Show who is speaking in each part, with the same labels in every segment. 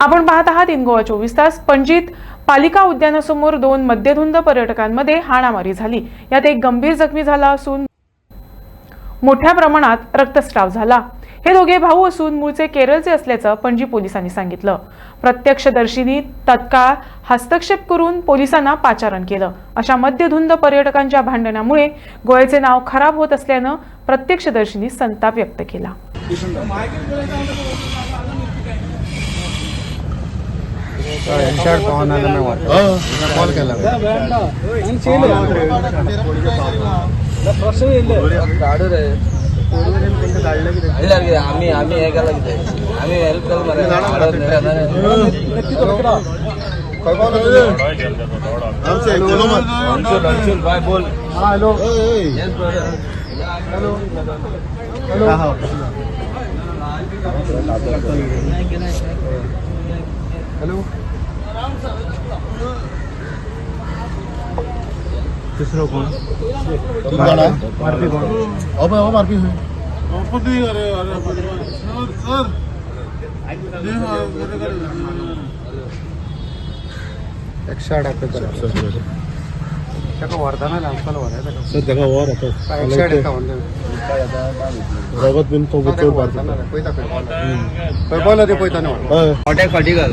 Speaker 1: आपण पाहत आहात इन गोवा चोवीस तास. पणजीत पालिका उद्यानासमोर दोन मद्यधुंद पर्यटकांमध्ये हाणामारी झाली. यात एक गंभीर जखमी झाला असून मोठ्या प्रमाणात रक्तस्राव झाला. हे दोघे भाऊ असून मूळचे केरळचे असल्याचं पणजी पोलिसांनी सांगितलं. प्रत्यक्षदर्शींनी तत्काळ हस्तक्षेप करून पोलिसांना पाचारण केलं. अशा मद्यधुंद पर्यटकांच्या भांडणामुळे गोव्याचे नाव खराब होत असल्यानं प्रत्यक्षदर्शींनी संताप व्यक्त केला.
Speaker 2: ఎన్షార్ పవన్ అన్న కాల్ వెళ్ళాలి
Speaker 3: ಇಲ್ಲ ಆಗಿದೆ ಆಮಿ ಆಮಿ ಹೇಗಲಾಗಿದೆ ಆಮಿ ಹೆಲ್ಪ್ ಕಲ್ ಮರೆ ಬಾಯ್ ಬೋಲ್
Speaker 2: ಹಲೋ
Speaker 3: ಹಲೋ ಹಲೋ
Speaker 2: Hello. तिसरं कोण? मारपी कोण?
Speaker 4: अबे हो मारपी हुई
Speaker 2: एकशे वर्धाना आमकाला वरायचं
Speaker 4: सर जगह और आता.
Speaker 2: एकशे अठ्ठावन्न
Speaker 4: रगत बिन तो
Speaker 2: पयता खंय बोला ते पयता नाही
Speaker 4: हां
Speaker 3: हॉटेल फाटी घाल.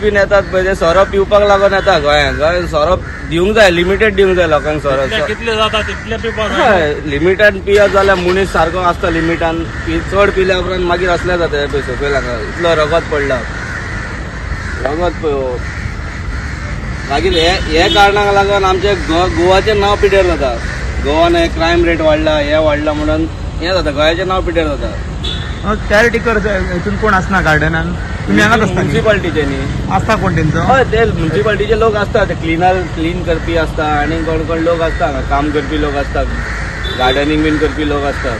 Speaker 2: बीन
Speaker 3: येतात म्हणजे सोरो पिवपाक लागून येता गोंयांत गोंयांत सोरो दिवंक जाय लिमिटेड दिवंक जाय लोकांक सोरो
Speaker 5: कितले जाता तितले पेपर
Speaker 3: हय लिमिटान पियत जाल्यार मनीस सारको आसता लिमिटान पि चड पिल्या उपरांत मागीर असले जाता पळय सकयल हांगा इतलो रगत पडला. रगत पळय. मागीर हे हे कारणाक लागून आमचे गोवाचें नांव पिड्यार जाता. गोवान हे क्रायम रेट वाडला हे वाडला म्हणून हें जाता गोंयाचें नांव पिड्यार जाता
Speaker 2: कॅरेटेकर हितून कोण असना गार्डनान तुम्ही हांगाच असता न्ही?
Speaker 3: म्युन्सिपाल्टीचे न्ही
Speaker 2: असता कोण तेंचो
Speaker 3: हय ते म्युन्सिपाल्टीचे लोक असतात ते क्लिनर क्लीन करपी असता आणि कोण कोण लोक असता हांगा काम करपी लोक असतात गार्डनिंग बीन करपी लोक असतात.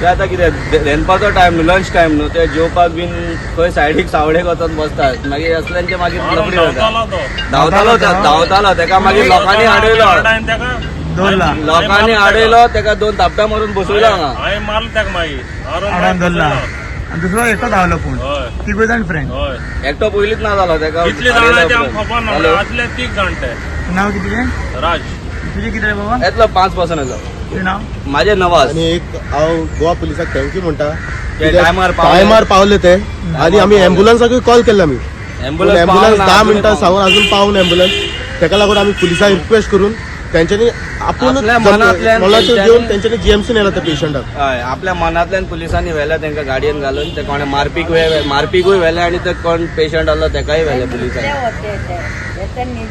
Speaker 3: ते आतां कितें रेंदपाचो टायम न्हू लंच टायम न्हू ते जेवपाक बीन खंय सायडीक सावडेक वचून बसतात. मागीर असल्यांचे मागीर लफडी जाता धांवतालो ते- धांवतालो तेका मागीर लोकांनी आडयलो
Speaker 2: दोनला.
Speaker 3: लोकांनी आडयलो तेका दोन थापटा मारून बसयलो हांगा
Speaker 5: हांवें मारलो ताका मागीर
Speaker 2: आडान धरला आणि दुसरो एकटो धावलो पूण
Speaker 5: हय.
Speaker 2: तिगूय जाण फ्रेंड.
Speaker 5: हय.
Speaker 3: एकटो पयलींच ना जालो तेका
Speaker 5: कितले. आमकां खबर ना
Speaker 3: हॅलो.
Speaker 5: तीग
Speaker 2: नाव कितें
Speaker 5: राज.
Speaker 2: तुझे कितें रे बाबा?
Speaker 3: येतलो पांच पर्सन
Speaker 2: तुझें नाव?
Speaker 3: माझे नवाज.
Speaker 4: आणि एक हांव गोवा पुलिसाक थँक्यू म्हणटा
Speaker 3: ते
Speaker 4: कित्याक
Speaker 3: टायमार पावले.
Speaker 4: टायमार पावले ते. आणि आम्ही अँब्युलन्साकूय कॉल केला आमी
Speaker 3: एम्बुलन्स
Speaker 4: अँब्युलन्स
Speaker 3: पावना,
Speaker 4: दहा मिनटां. सावन अजून पावून अँब्युलन्स ताका लागून आमी पुलिसांक रिक्वेस्ट करून त्यांच्यानी आपूण
Speaker 3: आपल्या मनातल्यान
Speaker 4: मोलाचेर
Speaker 3: तेंच्यांनी-
Speaker 4: घेवन त्यांच्यानी जीएमसी नेला त्या पेशंटाक
Speaker 3: हय आपल्या मनांतल्यान पुलिसांनी व्हेल्या तांकां गाडयेन घालून ते कोणे मारपीक वे- मारपीकूय व्हेले आनी ते कोण पेशंट आसलो तेकाय व्हेले पुलिसांनी.
Speaker 6: होते ते त्यांनी